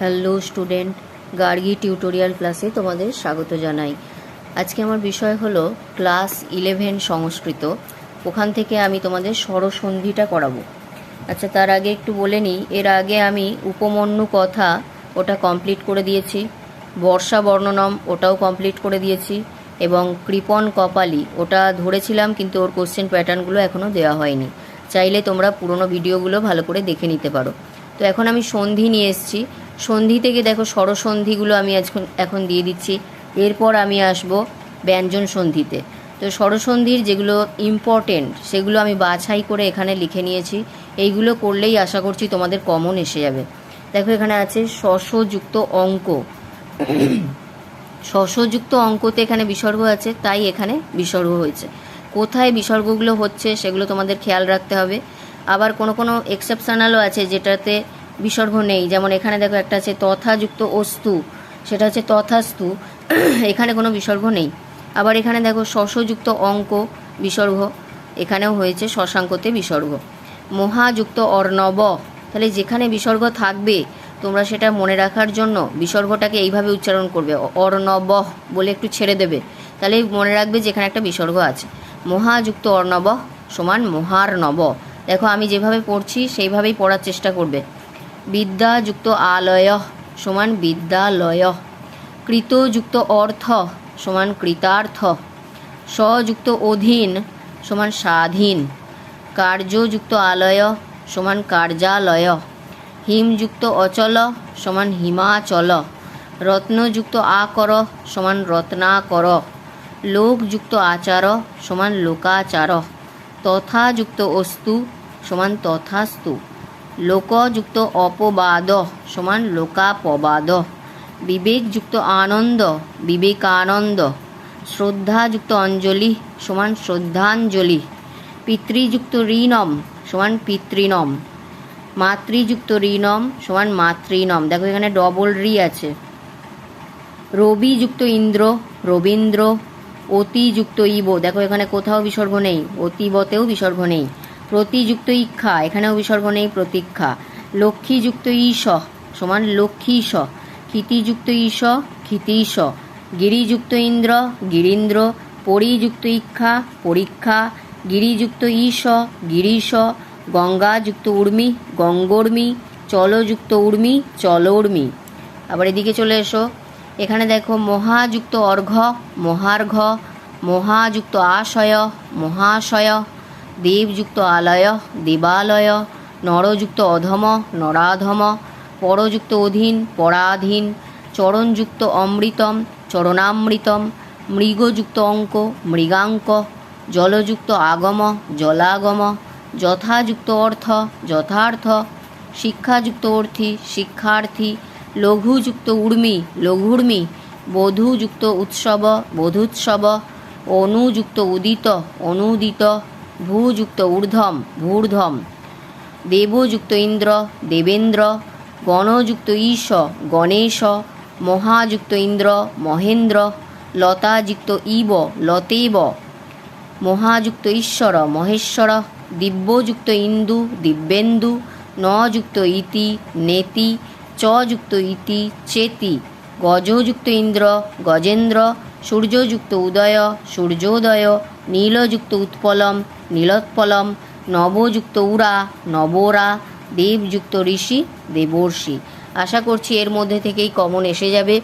Hello student, Gargi tutorial ক্লাসে তোমাদের স্বাগত জানাই। আজকে আমার বিষয় হলো ক্লাস ইলেভেন সংস্কৃত। ওখান থেকে আমি তোমাদের স্বরসন্ধিটা করাবো। আচ্ছা তার আগে একটু বলে নিই, এর আগে আমি উপমন্যু কথা ওটা কমপ্লিট করে দিয়েছি, বর্ষা বর্ণনম ওটাও কমপ্লিট করে দিয়েছি, এবং কৃপন কপালি ওটা ধরেছিলাম, কিন্তু ওর কোশ্চেন প্যাটার্নগুলো এখনও দেওয়া হয়নি। চাইলে তোমরা পুরোনো ভিডিওগুলো ভালো করে দেখে নিতে পারো। তো এখন আমি সন্ধি নিয়ে এসেছি সন্ধি থেকে দেখো স্বরসন্ধিগুলো আমি আজখন এখন দিয়ে দিচ্ছি। এরপর আমি আসব ব্যঞ্জন সন্ধিতে। তো স্বরসন্ধির যেগুলো ইম্পর্টেন্ট সেগুলো আমি বাছাই করে এখানে লিখে নিয়েছি। এইগুলো করলেই আশা করছি তোমাদের কমন এসে যাবে। দেখো এখানে আছে শস্যযুক্ত অঙ্ক। শস্যযুক্ত অঙ্কতে এখানে বিসর্গ আছে, তাই এখানে বিসর্গ হয়েছে। কোথায় বিসর্গগুলো হচ্ছে সেগুলো তোমাদের খেয়াল রাখতে হবে। আবার কোনো কোনো এক্সেপশনালও আছে যেটাতে বিসর্গ নেই। যেমন এখানে দেখো একটা আছে তথাযুক্ত অস্তু, সেটা হচ্ছে তথাস্তু। এখানে কোনো বিসর্গ নেই। আবার এখানে দেখো শশযুক্ত অঙ্ক বিসর্গ, এখানেও হয়েছে শশাঙ্কতে বিসর্গ। মহাযুক্ত অর্ণব, তাহলে যেখানে বিসর্গ থাকবে, তোমরা সেটা মনে রাখার জন্য বিসর্গটাকে এইভাবে উচ্চারণ করবে। অর্ণব বলে একটু ছেড়ে দেবে। তাহলে মনে রাখবে যে এখানে একটা বিসর্গ আছে। মহাযুক্ত অর্ণব সমান মহার নব দেখো আমি যেভাবে পড়ছি, সেইভাবেই পড়ার চেষ্টা করবে। বিদ্যাযুক্ত আলয় সমান বিদ্যালয়। কৃতযুক্ত অর্থ সমান কৃতার্থ। স্বযুক্ত অধীন সমান স্বাধীন। কার্যযুক্ত আলয় সমান কার্যালয়। হিমযুক্ত অচল সমান হিমাচল। রত্নযুক্ত আকর সমান রত্নাকর। লোকযুক্ত আচার সমান লোকাচার। তথাযুক্ত অস্তু সমান তথাস্তু। লোকযুক্ত অপবাদ সমান লোকাপবাদ বিবেকযুক্ত আনন্দ বিবেকানন্দ শ্রদ্ধাযুক্ত অঞ্জলি সমান শ্রদ্ধাঞ্জলি পিতৃযুক্ত ঋণম সমান পিতৃণম মাতৃযুক্ত ঋণম সমান মাতৃণম দেখো এখানে ডবল রি আছে। রবিযুক্ত ইন্দ্র, রবীন্দ্র। অতিযুক্ত ইব। দেখো এখানে কোথাও বিসর্গ নেই, অতিবতেও বিসর্গ নেই। প্রতিযুক্ত ইক্ষা, এখানেও বিসর্গ নেই, প্রতীক্ষা। লক্ষ্মীযুক্ত ঈশ, সমান লক্ষ্মীশ ক্ষিতিযুক্ত ঈশ ক্ষিতীশ গিরিযুক্ত ইন্দ্র, গিরীন্দ্র। পরিযুক্ত ইক্ষা, পরীক্ষা। গিরিযুক্ত ঈশ, গিরিশ। গঙ্গাযুক্ত উর্মি, গঙ্গোর্মি। চলযুক্ত উর্মি, চলৌর্মি। আবার এদিকে চলে এসো। এখানে দেখো, মহাযুক্ত অর্ঘ মহার্ঘ মহাযুক্ত আশয়, মহাশয়। দেবযুক্ত আলয় দেবালয় নরযুক্ত অধম, নরাধম, পরযুক্ত অধীন, পরাধীন, চরণযুক্ত অমৃতম, চরণামৃতম, মৃগযুক্ত অঙ্ক, মৃগাঙ্ক, জলযুক্ত আগম, জলাগম, যথাযুক্ত অর্থ, যথার্থ, শিক্ষাযুক্ত অর্থী, শিক্ষার্থী, লঘুযুক্ত উর্মি, লঘুর্মি, বধূযুক্ত উৎসব, বধুৎসব, অনুযুক্ত উদিত, অনুদিত ভূযুক্ত ঊর্ধ্বম, ভূর্ধ্বম। দেবযুক্ত ইন্দ্র, দেবেন্দ্র। গণযুক্ত ঈশ, গণেশ। মহাযুক্ত ইন্দ্র, মহেন্দ্র। লতাযুক্ত ইব, লতেব। মহাযুক্ত ঈশ্বর, মহেশ্বর। দিব্যযুক্ত ইন্দু, দিব্যেন্দু। নযুক্ত ইতি, নেতি। চযুক্ত ইতি, চেতি। গজযুক্ত ইন্দ্র, গজেন্দ্র। সূর্যযুক্ত উদয়, সূর্যোদয়। নীলযুক্ত উৎপলম। নীলোৎপলম, নবযুক্ত উরা, নবরা, দেবযুক্ত ঋষি, দেবর্ষি। আশা করছি এর মধ্যে থেকেই কমন এসে যাবে।